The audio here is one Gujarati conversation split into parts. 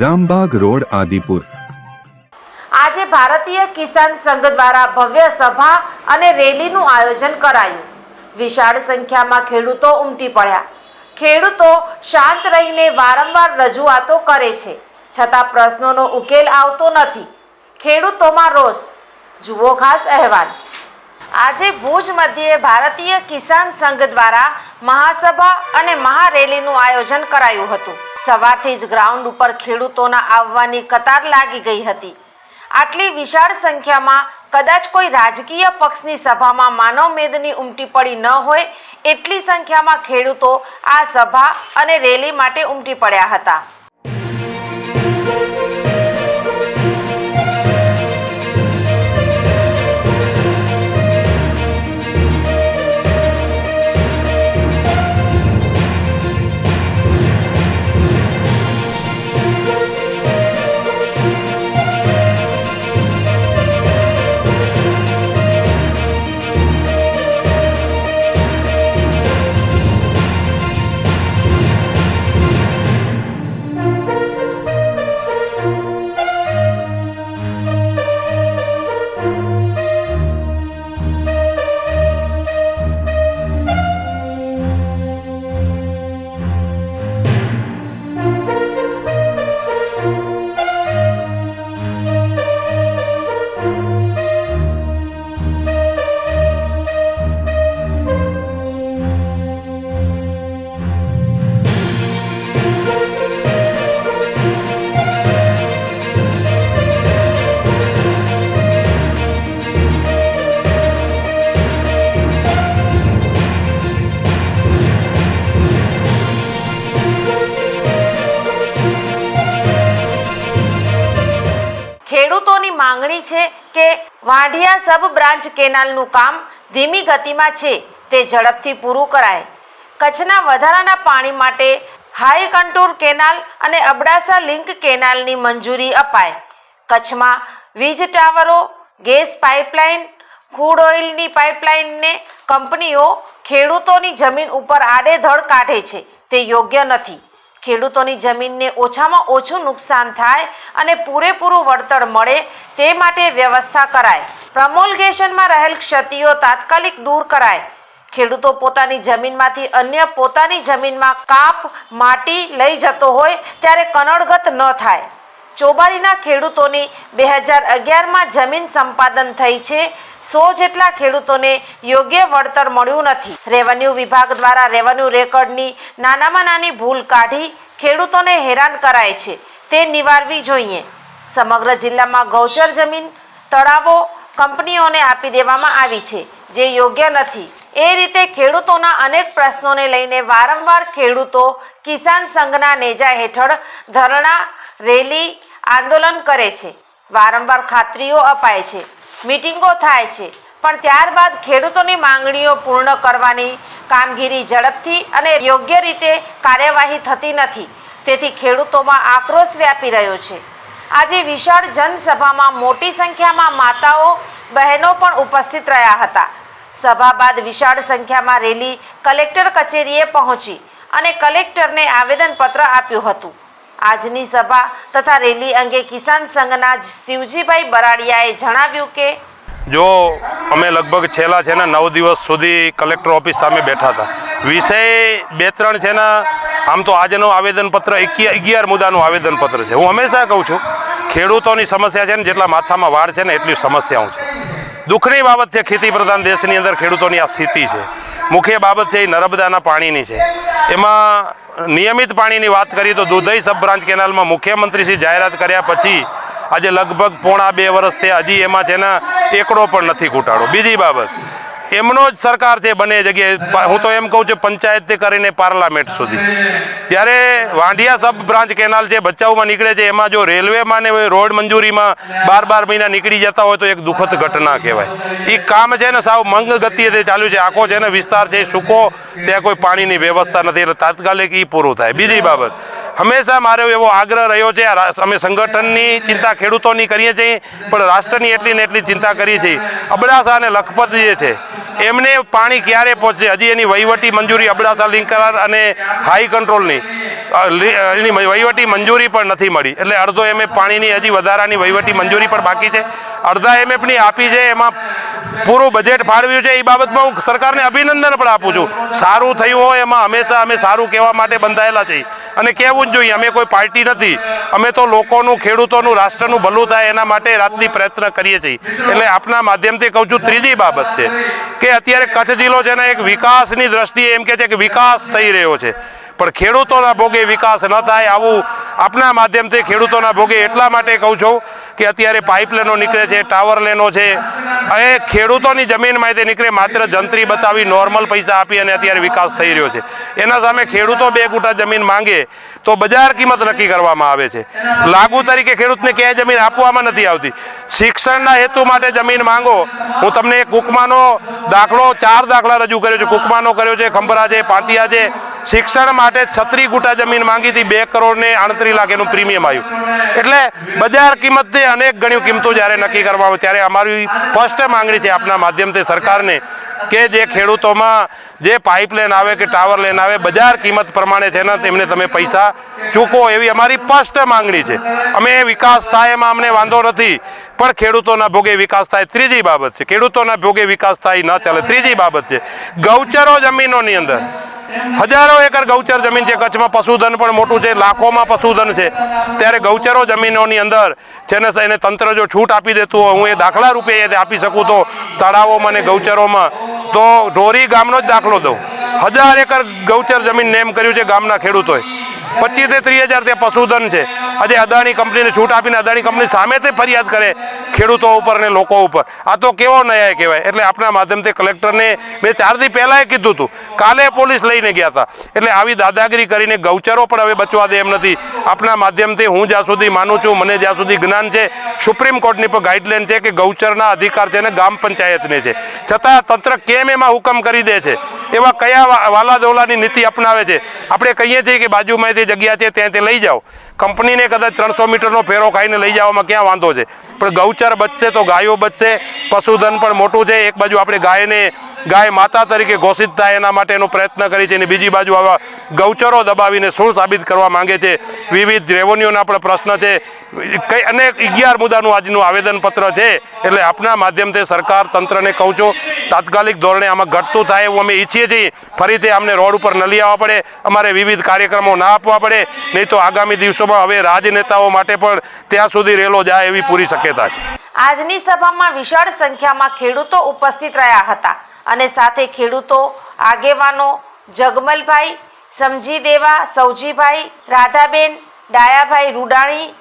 Rambagh road, Adipur. આજે ભારતીય કિસાન સંઘ દ્વારા ભવ્ય સભા અને રેલીનું આયોજન કરાયું. વિશાળ સંખ્યામાં ખેડૂતો ઉમટી પડ્યા. ખેડૂતો શાંત રહીને વારંવાર રજૂઆતો કરે છે. છતાં પ્રશ્નોનો ઉકેલ આવતો નથી. ખેડૂતોમાં રોષ. જુઓ ખાસ અહેવાલ. આજે ભુજ મધ્યે ભારતીય કિસાન સંઘ દ્વારા મહાસભા અને મહારેલીનું આયોજન કરાયું હતું. સવારથી જ ગ્રાઉન્ડ ઉપર ખેડૂતોના આવવાની કતાર લાગી ગઈ હતી. આટલી વિશાળ સંખ્યામાં કદાચ કોઈ રાજકીય પક્ષની સભામાં માનવ મેદની ઉમટી પડી ન હોય, એટલી સંખ્યામાં ખેડૂતો આ સભા અને રેલી માટે ઉમટી પડ્યા હતા. છે કે વાઢિયા સબ બ્રાન્ચ કેનાલનું કામ ધીમી ગતિમાં છે, તે ઝડપથી પૂરું કરાય. કચ્છના વધારાના પાણી માટે હાઈ કન્ટુર કેનાલ અને અબડાસા લિંક કેનાલની મંજૂરી અપાય. કચ્છમાં વીજ ટાવરો, ગેસ પાઇપલાઇન ક્રૂડ ઓઇલની પાઇપલાઇનને કંપનીઓ ખેડૂતોની જમીન ઉપર આડેધડ કાઢે છે, તે યોગ્ય નથી. ખેડૂતોની જમીનને ઓછામાં ઓછું નુકસાન થાય અને પૂરેપૂરું વળતર મળે તે માટે વ્યવસ્થા કરાય. પ્રમોલ્ગેશનમાં રહેલ ક્ષતિઓ તાત્કાલિક દૂર કરાય. ખેડૂતો પોતાની જમીનમાંથી અન્ય પોતાની જમીનમાં કાપ, માટી લઈ જતો હોય ત્યારે કનડગત ન થાય. ચોબારીના ખેડૂતોની બે હજાર અગિયારમાં જમીન સંપાદન થઈ છે. સો જેટલા ખેડૂતોને યોગ્ય વળતર મળ્યું નથી. રેવન્યુ વિભાગ દ્વારા રેવન્યુ રેકોર્ડની નાનામાં નાની ભૂલ કાઢી ખેડૂતોને હેરાન કરાય છે. તે નિવારવી જોઈએ. સમગ્ર જિલ્લામાં ગૌચર જમીન, તળાવો કંપનીઓને આપી દેવામાં આવી છે, જે યોગ્ય નથી. એ રીતે ખેડૂતોના અનેક પ્રશ્નોને લઈને વારંવાર ખેડૂતો કિસાન સંઘના નેજા હેઠળ ધરણા, રેલી, આંદોલન કરે છે. વારંવાર ખાતરીઓ અપાય છે. મિટિંગો થાય છે. પણ ત્યારબાદ ખેડૂતોની માંગણીઓ પૂર્ણ કરવાની કામગીરી ઝડપથી અને યોગ્ય રીતે કાર્યવાહી થતી નથી. તેથી ખેડૂતોમાં આક્રોશ વ્યાપી રહ્યો છે. આજે વિશાળ જનસભામાં મોટી સંખ્યામાં માતાઓ, બહેનો પણ ઉપસ્થિત રહ્યા હતા. સભા બાદ વિશાળ સંખ્યામાં રેલી કલેક્ટર કચેરીએ પહોંચી અને કલેક્ટરને આવેદનપત્ર આપ્યું હતું. આજની સભા તથા રેલી અંગે કિસાન સંઘના શિવજીભાઈ બરાડિયાએ જણાવ્યું કે જો અમે લગભગ છેલ્લા છે ને નવ દિવસ સુધી કલેક્ટર ઓફિસ સામે બેઠા હતા. વિષય બે ત્રણ છે ને, આમ તો આજનું આવેદનપત્ર અગિયાર મુદ્દાનું આવેદનપત્ર છે. હું હંમેશા કહું છું, ખેડૂતોની સમસ્યા છે ને, જેટલા માથામાં વાળ છે ને, એટલી સમસ્યાઓ છે. દુઃખની બાબત છે, ખેતી પ્રધાન દેશની અંદર ખેડૂતોની આ સ્થિતિ છે. મુખ્ય બાબત છે, એ નર્મદાના પાણીની છે. એમાં નિયમિત પાણીની વાત કરીએ તો દુધઈ સબ બ્રાન્ચ કેનાલમાં મુખ્યમંત્રીશ્રી જાહેરાત કર્યા પછી આજે લગભગ પોણા બે વર્ષથી હજી એમાં છે ને, એકડો પણ નથી કૂટાડો. બીજી બાબત એમનો જ સરકાર છે બંને જગ્યાએ. હું તો એમ કહું છું, પંચાયતથી કરીને પાર્લામેન્ટ સુધી. ત્યારે વાંઢિયા સબ બ્રાન્ચ કેનાલ જે બચાવમાં નીકળે છે, એમાં જો રેલવેમાં ને રોડ મંજૂરીમાં બાર બાર મહિના નીકળી જતા હોય તો એક દુઃખદ ઘટના કહેવાય. એ કામ છે ને સાવ મંગ ગતિએ તે ચાલ્યું છે. આખો છે ને વિસ્તાર છે, સૂકો, ત્યાં કોઈ પાણીની વ્યવસ્થા નથી. એટલે તાત્કાલિક એ પૂરું થાય. બીજી બાબત હંમેશા મારો એવો આગ્રહ રહ્યો છે અમે સંગઠનની ચિંતા ખેડૂતોની કરીએ છીએ પણ રાષ્ટ્રની એટલી ને એટલી ચિંતા કરીએ છીએ અબડાસા અને લખપત જે છે એમને પાણી ક્યારે પહોંચશે? હજી એની વહીવટી મંજૂરી અબડાસા લિંક કરાર અને હાઈ કંટ્રોલની. એની વહીવટી મંજૂરી પણ નથી મળી. એટલે અડધો એમએફ પાણીની હજી વધારાની વહીવટી મંજૂરી પણ બાકી છે. અડધા એમએફની આપી છે એમાં પૂરું બજેટ ફાળવ્યું છે, એ બાબતમાં હું સરકારને અભિનંદન પણ આપું છું. સારું થયું હોય એમાં હંમેશા અમે સારું કહેવા માટે બંધાયેલા છીએ. અને કહેવું જ જોઈએ, અમે કોઈ પાર્ટી નથી. અમે તો લોકોનું, ખેડૂતોનું, રાષ્ટ્રનું ભલું થાય એના માટે રાતની પ્રયત્ન કરીએ છીએ. એટલે આપના માધ્યમથી કહું છું, ત્રીજી બાબત છે કે અત્યારે કચ્છ જિલ્લો છે ને એક વિકાસની દ્રષ્ટિએ એમ કે છે કે વિકાસ થઈ રહ્યો છે. પણ ખેડૂતોના ભોગે વિકાસ ન થાય આવું આપના માધ્યમથી ખેડૂતોના ભોગે એટલા માટે કહું છું કે અત્યારે પાઇપલાઇનો નીકળે છે ટાવર લેનો છે. એ ખેડૂતોની જમીનમાંથી નીકળે માત્ર જંત્રી બતાવી નોર્મલ પૈસા આપી અને અત્યારે વિકાસ થઈ રહ્યો છે. એના સામે ખેડૂતો બે ગુટા જમીન માંગે તો બજાર કિંમત નક્કી કરવામાં આવે છે. લાગુ તરીકે ખેડૂતને ક્યાંય જમીન આપવામાં નથી આવતી. શિક્ષણના હેતુ માટે જમીન માંગો. હું તમને કુકમાનો દાખલો, ચાર દાખલા રજૂ કર્યો છે. કુકમાનો કર્યો છે ખંભરા છે પાંતિયા છે શિક્ષણ માટે છત્રી ગુટા જમીન માંગી હતી, બે કરોડ ને આડત્રીસ લાખ એનું પ્રીમિયમ આવ્યું. એટલે બજાર કિંમતથી અનેક ગણ્યું કિંમતો જ્યારે નક્કી કરવામાં આવે, ત્યારે અમારી ફર્સ્ટ માંગણી છે આપના માધ્યમથી સરકારને કે જે ખેડૂતોમાં જે પાઇપલાઇન આવે કે ટાવર લેન આવે, બજાર કિંમત પ્રમાણે છે ને તેમને તમે પૈસા ચૂકો એવી અમારી સ્પષ્ટ માંગણી છે. અમે વિકાસ થાય એમાં અમને વાંધો નથી, પણ ખેડૂતોના ભોગે વિકાસ થાય ત્રીજી બાબત છે. ખેડૂતોના ભોગે વિકાસ થાય ન ચાલે ત્રીજી બાબત છે. ગૌચરો જમીનોની અંદર હજારો એકર ગૌચર જમીન છે. કચ્છમાં પશુધન પણ મોટું છે. લાખોમાં પશુધન છે. ત્યારે ગૌચરો જમીનોની અંદર છે ને એને તંત્ર જો છૂટ આપી દેતું હોય, હું એ દાખલા રૂપે એ આપી શકું તો તળાવોમાં અને ગૌચરોમાં તો ઢોરી ગામનો જ દાખલો દઉં. હજાર એકર ગૌચર જમીન નેમ કર્યું છે ગામના ખેડૂતોએ. પચીસથી ત્રીસ હજાર ત્યાં પશુધન છે. આજે અદાણી કંપનીને છૂટ આપીને અદાણી કંપની સામે તે ફરિયાદ કરે ખેડૂતો ઉપર ને લોકો ઉપર. આ તો કેવો ન્યાય કહેવાય? એટલે આપણા માધ્યમથી કલેક્ટરને મેં ચાર દી પહેલાં કીધું હતું. કાલે પોલીસ લઈને ગયા હતા. એટલે આવી દાદાગીરી કરીને ગૌચરો પણ હવે બચવા દે એમ નથી. આપણા માધ્યમથી હું જ્યાં સુધી માનું છું, મને જ્યાં સુધી જ્ઞાન છે, સુપ્રીમ કોર્ટની પણ ગાઈડલાઈન છે કે ગૌચરના અધિકાર છે ને ગ્રામ પંચાયતને છે. છતાં તંત્ર કેમ એમાં હુકમ કરી દે છે? એવા કયા વાલા દોલાની નીતિ અપનાવે છે? આપણે કહીએ છીએ કે બાજુમાં જે જગ્યા છે ત્યાં તે લઈ જાઓ. કંપનીને કદાચ ત્રણસો મીટરનો ફેરો ખાઈને લઈ જવામાં ક્યાં વાંધો છે? પણ ગૌચર બચશે તો ગાયો બચશે, પશુધન પણ મોટું છે. એક બાજુ આપણે ગાયને, ગાય માતા તરીકે ઘોષિત થાય એના માટેનો પ્રયત્ન કરી છે અને બીજી બાજુ આવા ગૌચરો દબાવીને શું સાબિત કરવા માંગે છે? વિવિધ રેવન્યુના પણ પ્રશ્ન છે. કઈ અને અગિયાર મુદ્દાનું આજનું આવેદનપત્ર છે. એટલે આપના માધ્યમથી સરકાર તંત્રને કહું છું, તાત્કાલિક ધોરણે આમાં ઘટતું થાય એવું અમે ઈચ્છીએ છીએ. ફરીથી અમને રોડ ઉપર ન લઈ આવવા પડે, અમારે વિવિધ કાર્યક્રમો ના આપવા પડે, નહીં તો આગામી દિવસોમાં હવે રાજનેતાઓ માટે પણ ત્યાં સુધી રેલો જાય એવી પૂરી શક્યતા છે. આજની સભામાં વિશાળ સંખ્યામાં ખેડૂતો ઉપસ્થિત રહ્યા હતા અને સાથે ખેડૂતો, આગેવાનો જગમલભાઈ સમજી દેવા સૌજીભાઈ રાધાબેન, ડાયાભાઈ રૂડાણી,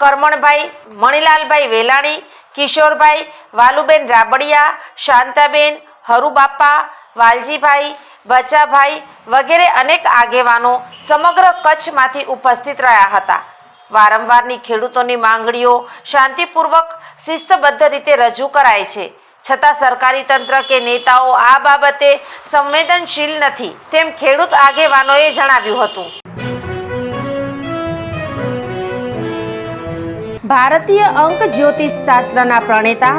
કરમણભાઈ, મણિલાલભાઈ વેલાણી, કિશોરભાઈ, વાલુબેન રાબડિયા, શાંતાબેન, હરુબાપા વાલજીભાઈ, બચાભાઈ વગેરે અનેક આગેવાનો સમગ્ર કચ્છમાંથી ઉપસ્થિત રહ્યા હતા. વારંવારની ખેડૂતોની માંગણીઓ શાંતિપૂર્વક, શિસ્તબદ્ધ રીતે રજૂ કરાય છે. છતાં સરકારી તંત્ર કે નેતાઓ આ બાબતે સંવેદનશીલ નથી, તેમ ખેડૂત આગેવાનોએ જણાવ્યું હતું. ભારતીય અંક જ્યોતિષ શાસ્ત્રના પ્રણેતા